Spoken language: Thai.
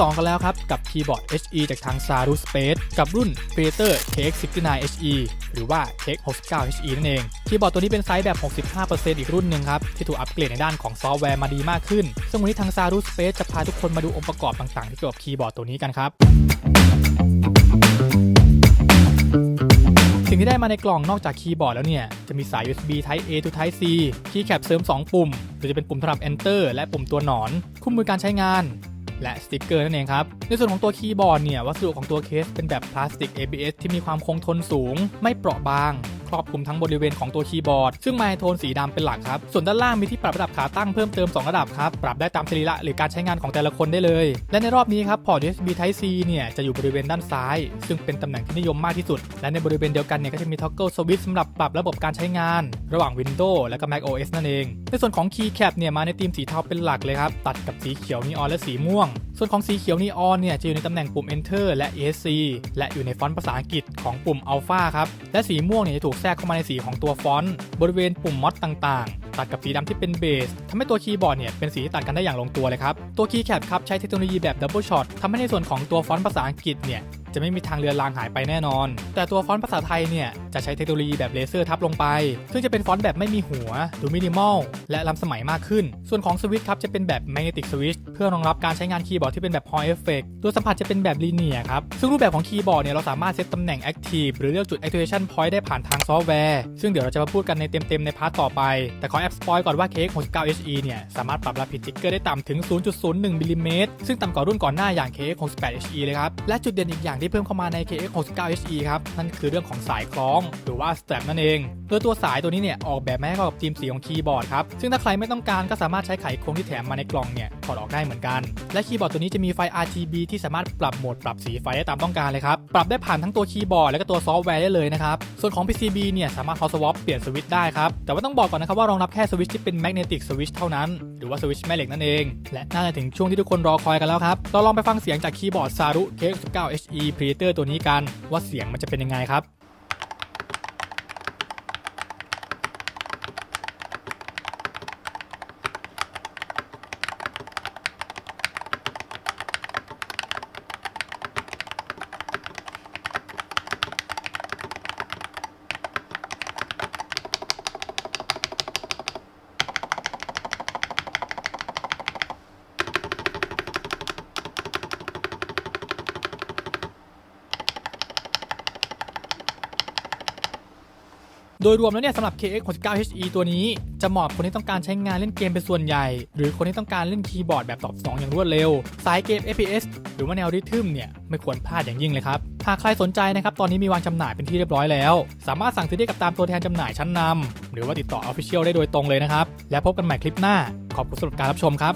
2 กันแล้วครับ กับคีย์บอร์ด HE จากทาง Saru Space กับรุ่น Predator KX69 HE หรือว่า KX69 HE นั่นเอง คีย์บอร์ดตัวนี้เป็นไซส์แบบ 65%อีกรุ่นหนึ่งครับ ที่ถูกอัปเกรดในด้านของซอฟต์แวร์มาดีมากขึ้น ซึ่งวันนี้ทาง Saru Space จะพาทุกคนมาดูองค์ประกอบต่างๆ ที่เกี่ยวกับคีย์บอร์ดตัวนี้กันครับสิ่งที่ได้มาในกล่องนอกจากคีย์บอร์ดแล้วเนี่ย จะมีสาย USB Type A to Type C คีย์แคปเสริม 2 ปุ่ม หรือจะเป็นปุ่มสำหรับ Enter และปุ่มตัวหนอน คู่มือการใช้งาน และสติกเกอร์นั่นเองครับ ในส่วนของตัวคีย์บอร์ดเนี่ยวัสดุของตัวเคสเป็นแบบพลาสติก ABS ที่มีความคงทนสูง ไม่เปราะบาง รอบคลุมทั้งบริเวณของตัวคีย์บอร์ด ซึ่งไมโทนสีดำเป็นหลักครับ ส่วนด้านล่างมีที่ปรับระดับขาตั้งเพิ่มเติม 2 ระดับครับ ปรับได้ตามสรีระหรือการใช้งานของแต่ละคนได้เลย และในรอบนี้ครับพอร์ต USB Type C เนี่ยจะอยู่บริเวณด้านซ้าย ซึ่งเป็นตำแหน่งที่นิยมมากที่สุด และในบริเวณเดียวกันเนี่ยก็จะมี toggle switch สำหรับปรับระบบการใช้งาน ระหว่าง Windows และก็ Mac OS นั่นเอง ในส่วนของ keycap เนี่ยมาในธีมสีเทาเป็นหลักเลยครับตัดกับสีเขียวนีออนและสีม่วง ส่วนของสีเขียวนีออนเนี่ยจะอยู่ในตำแหน่งปุ่ม Enter และ ESC และอยู่ในฟอนต์ภาษาอังกฤษของปุ่ม Alpha ครับและสีม่วงเนี่ยจะถูกทรกเข้ามาในสีของตัวฟอนต์บริเวณปุ่มมอดต่างๆ ตัดกับสีดำที่เป็นเบสทำให้ตัวคีย์บอร์ดเนี่ยเป็นสีที่ตัดกันได้อย่างลงตัวเลยครับ ตัวคีย์แคปครับใช้เทคโนโลยีแบบดับเบิลช็อตทำให้ในส่วนของตัวฟอนต์ภาษาอังกฤษเนี่ย จะไม่มีทางเลือนลางหายไปแน่นอน แต่ตัวฟอนต์ภาษาไทยเนี่ย จะใช้เทคโนโลยีแบบเลเซอร์ทับลงไป ซึ่งจะเป็นฟอนต์แบบไม่มีหัว ดูมินิมอล และล้ำสมัยมากขึ้น ส่วนของสวิตช์ครับจะเป็นแบบ Magnetic Switch เพื่อรองรับการใช้งานคีย์บอร์ดที่เป็นแบบ Hall Effect ตัวสัมผัสจะเป็นแบบ Linear ครับ ซึ่งรูปแบบของคีย์บอร์ดเนี่ยเราสามารถเซตตำแหน่ง Active หรือเลือกจุด Activation Point ได้ผ่านทางซอฟต์แวร์ ซึ่งเดี๋ยวเราจะมาพูดกันในเต็มๆในพาร์ทต่อไป แต่ขอแอบสปอยก่อนว่า KX69HE เนี่ยสามารถปรับรับทิกเกอร์ได้ต่ำถึง 0.01มิลลิเมตรซึ่งต่ำกว่ารุ่นก่อนหน้าอย่าง KX68HE เลยครับและจุดเด่นอีกอย่างที่เพิ่มเข้ามาใน KX69HE ครับ นั่นคือเรื่องของสายคล้อง หรือว่า strap นั่นเอง โดยตัวสายตัวนี้เนี่ยออกแบบมาให้เข้ากับธีมสีของคีย์บอร์ดครับ ซึ่งถ้าใครไม่ต้องการก็สามารถใช้ไขควงที่แถมมาในกล่องเนี่ยถอดออกได้เหมือนกัน และคีย์บอร์ดตัวนี้จะมีไฟ RGB ที่สามารถปรับโหมดปรับสีไฟได้ตามต้องการเลยครับ ปรับได้ผ่านทั้งตัวคีย์บอร์ดและก็ตัวซอฟต์แวร์ได้เลยนะครับ ส่วนของ PCB เนี่ยสามารถ hot swap เปลี่ยนสวิตช์ได้ครับ แต่ว่าต้องบอกก่อนนะครับว่ารองรับแค่สวิตช์ที่เป็น magnetic switch เท่านั้น หรือว่าสวิตช์แม่เหล็กนั่นเอง และน่าจะถึงช่วงที่ทุกคนรอคอยกันแล้วครับ เราลองไปฟังเสียงจากคีย์บอร์ด Saru K19HE Predator ตัวนี้กันว่าเสียงมันจะเป็นยังไงครับ โดยรวมแล้วเนี่ยสำหรับ KX69HE ตัวนี้ จะเหมาะคนที่ต้องการใช้งานเล่นเกมเป็นส่วนใหญ่ หรือคนที่ต้องการเล่นคีย์บอร์ดแบบตอบสนองอย่างรวดเร็ว สายเกม FPS หรือว่าแนวริทึมเนี่ยไม่ควรพลาดอย่างยิ่งเลยครับ หากใครสนใจนะครับตอนนี้มีวางจำหน่ายเป็นที่เรียบร้อยแล้ว สามารถสั่งซื้อได้กับตามตัวแทนจำหน่ายชั้นนำหรือว่าติดต่อ Official ได้โดยตรงเลยนะครับ และพบกันใหม่คลิปหน้า ขอบคุณสำหรับการรับชมครับ